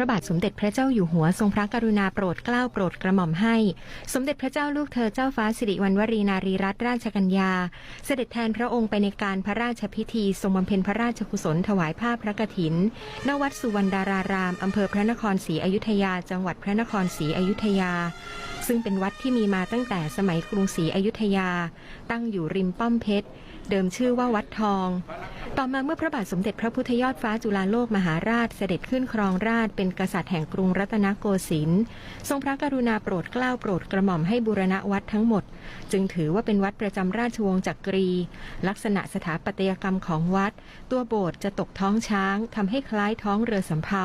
ระบาทสมเด็จพระเจ้าอยู่หัวทรงพระกรุณาโปรดเกล้าโปรดกระหม่อมให้ สมเด็จพระเจ้าลูกเธอเจ้าฟ้าสิริวัณวรีนารีรัตนราชกัญญา เสด็จแทนพระองค์ไปในการพระราชพิธีทรงบำเพ็ญพระราชกุศลถวายผ้าพระกฐิน ณ วัดสุวรรณดาราราม อำเภอพระนครศรีอยุธยา จังหวัดพระนครศรีอยุธยา ซึ่งเป็นวัดที่มีมาตั้งแต่สมัยกรุงศรีอยุธยา ตั้งอยู่ริมป้อมเพชร เดิมชื่อว่าวัดทอง ต่อมาเมื่อพระบาทสมเด็จพระพุทธยอดฟ้าจุฬาโลกมหาราชเสด็จขึ้นครองราชเป็นกษัตริย์แห่งกรุงรัตนโกสินทร์ทรงพระกรุณาโปรดเกล้าโปรดกระหม่อมให้บูรณะวัดทั้งหมด จึงถือว่าเป็นวัดประจำราชวงศ์จักรี ลักษณะสถาปัตยกรรมของวัด ตัวโบสถ์จะตกท้องช้างทำให้คล้ายท้องเรือสำเภา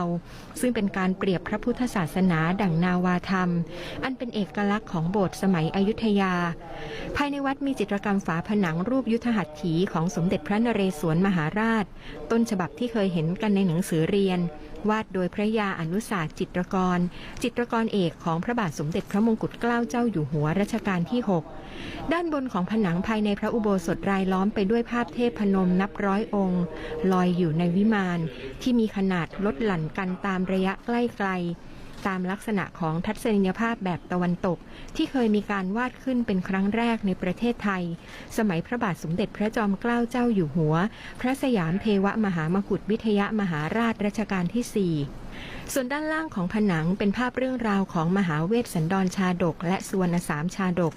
ซึ่งเป็นการเปรียบพระพุทธศาสนาดั่งนาวาธรรม อันเป็นเอกลักษณ์ของโบสถ์สมัยอยุธยา ภายในวัดมีจิตรกรรมฝาผนังรูปยุทธหัตถีของสมเด็จพระนเรศวรมหาราช ต้นฉบับที่เคยเห็นกันในหนังสือเรียน วาดโดยพระยาอนุสาสจิตรกร จิตรกรเอกของพระบาทสมเด็จพระมงกุฎเกล้าเจ้าอยู่หัวรัชกาลที่ 6 ด้านบนของผนังภายในพระอุโบสถรายล้อมไปด้วยภาพเทพพนมนับร้อยองค์ ลอยอยู่ในวิมานที่มีขนาดลดหลั่นกันตามระยะใกล้ไกล ตามลักษณะของทัศนียภาพแบบตะวันตก ที่เคยมีการวาดขึ้นเป็นครั้งแรกในประเทศไทย สมัยพระบาทสมเด็จพระจอมเกล้าเจ้าอยู่หัว พระสยามเทวมหามกุฏวิทยมหาราชรัชกาลที่ 4ส่วนด้านล่างของผนังเป็นภาพเรื่องราวของมหาเวสสันดรชาดก และสุวรรณสามชาดก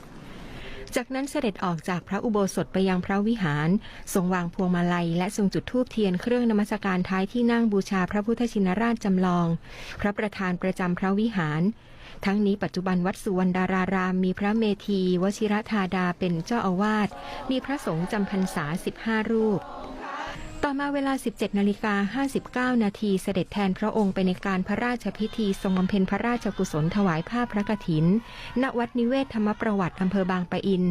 จากนั้นเสด็จออกจากพระอุโบสถไปยังพระวิหาร ทรงวางพวงมาลัย และทรงจุดธูปเทียนเครื่องนมัสการท้ายที่นั่งบูชาพระพุทธชินราชจำลอง พระประธานประจำพระวิหาร ทั้งนี้ปัจจุบันวัดสุวรรณดารารามมีพระเมธี วชิรธาดาเป็นเจ้าอาวาสมีพระสงฆ์จำพรรษา 15 รูป ต่อมาเวลา 17นาฬิกา59 นาทีเสด็จแทนพระองค์ไปในการพระราชพิธีทรงบำเพ็ญพระราชกุศลถวายผ้าพระกฐิน ณ วัดนิเวศธรรมประวัติอำเภอบางปะอิน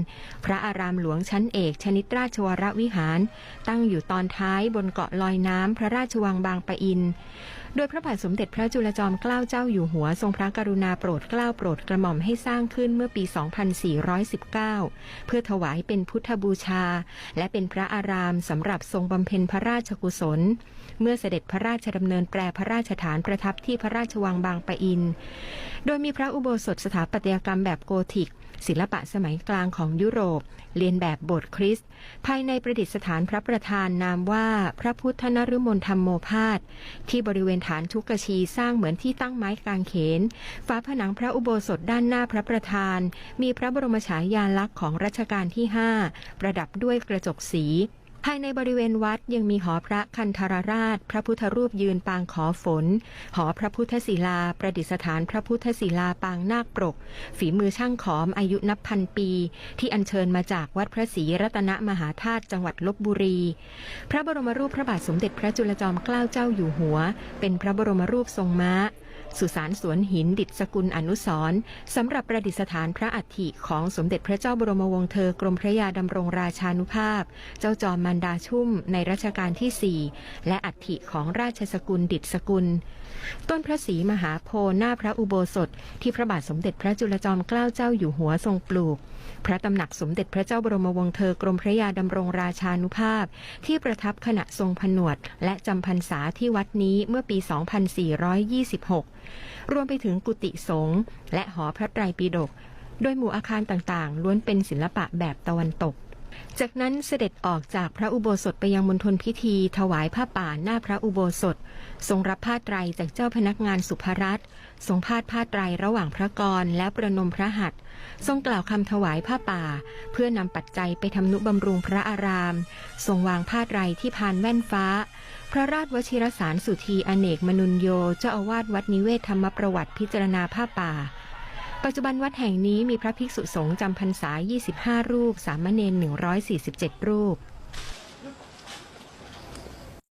พระอารามหลวงชั้นเอก ชนิดราชวรวิหาร ตั้งอยู่ตอนท้ายบนเกาะลอยน้ำพระราชวังบางปะอิน โดยพระบาทสมเด็จพระจุลจอมเกล้าเจ้าอยู่หัวทรงพระกรุณาโปรดเกล้าโปรดกระหม่อมให้สร้างขึ้นเมื่อปี 2419 เพื่อถวายเป็นพุทธบูชา และเป็นพระอารามสำหรับทรงบำเพ็ญพระราชกุศล เมื่อเสด็จพระราชดำเนินแปรพระราชฐานประทับที่พระราชวังบางปะอิน โดยมีพระอุโบสถสถาปัตยกรรมแบบโกธิกศิลปะสมัยกลางของยุโรป เรียนแบบโบสถ์คริสต์ภายในประดิษฐานพระประธานนามว่าพระพุทธนรุมนธรรมโมพาสที่บริเวณฐานทุกชีสร้างเหมือนที่ตั้งไม้กางเขนฝาผนังพระอุโบสถด้านหน้าพระประธาน มีพระบรมฉายาลักษณ์ของรัชกาลที่ 5 ประดับด้วยกระจกสี ภายในบริเวณวัดยังมีหอพระคันธารราช พระพุทธรูปยืนปางขอฝน หอพระพุทธศิลา ประดิษฐานพระพุทธศิลาปางนาคปรก ฝีมือช่างขอมอายุนับพันปี ที่อัญเชิญมาจากวัดพระศรีรัตนมหาธาตุจังหวัดลบบุรี พระบรมรูปพระบาทสมเด็จพระจุลจอมเกล้าเจ้าอยู่หัว เป็นพระบรมรูปทรงม้า สุสานสวนหินดิตสกุลอนุสร์สำหรับประดิษฐานพระอัฐิของสมเด็จพระเจ้าบรมวงศ์เธอกรมพระยาดำรงราชานุภาพ เจ้าจอมมันดาชุ่มในรัชกาลที่ 4 และอัฐิของราชสกุลดิตสกุล ต้นพระศรีมหาโพธิ์หน้าพระอุโบสถ ที่พระบาทสมเด็จพระจุลจอมเกล้าเจ้าอยู่หัวทรงปลูก พระตำหนักสมเด็จพระเจ้าบรมวงศ์เธอกรมพระยาดำรงราชานุภาพ ที่ประทับขณะทรงผนวด และจำพรรษาที่วัดนี้เมื่อปี 2426รวมไปถึงกุฏิสงฆ์และหอพระไตรปิฎกโดยหมู่อาคารต่างๆ ล้วนเป็นศิลปะแบบตะวันตก จากนั้นเสด็จออกจากพระอุโบสถไปยังมณฑลพิธี ถวายผ้าป่าหน้าพระอุโบสถ ทรงรับผ้าไตรจากเจ้าพนักงานสุภรัตทรงพาดผ้าไตรระหว่างพระกรและประนมพระหัตถ์ทรงกล่าวคำถวายผ้าป่า เพื่อนำปัจจัยไปทำนุบำรุงพระอาราม ทรงวางผ้าไตรที่พานแว่นฟ้า พระราชวชิรสารสุธีอเนกมนุญโยเจ้าอาวาสวัดนิเวศธรรมประวัติพิจารณาผ้าป่า ปัจจุบันวัดแห่งนี้มีพระภิกษุสงฆ์จำพรรษา 25 รูป สามเณร 147 รูป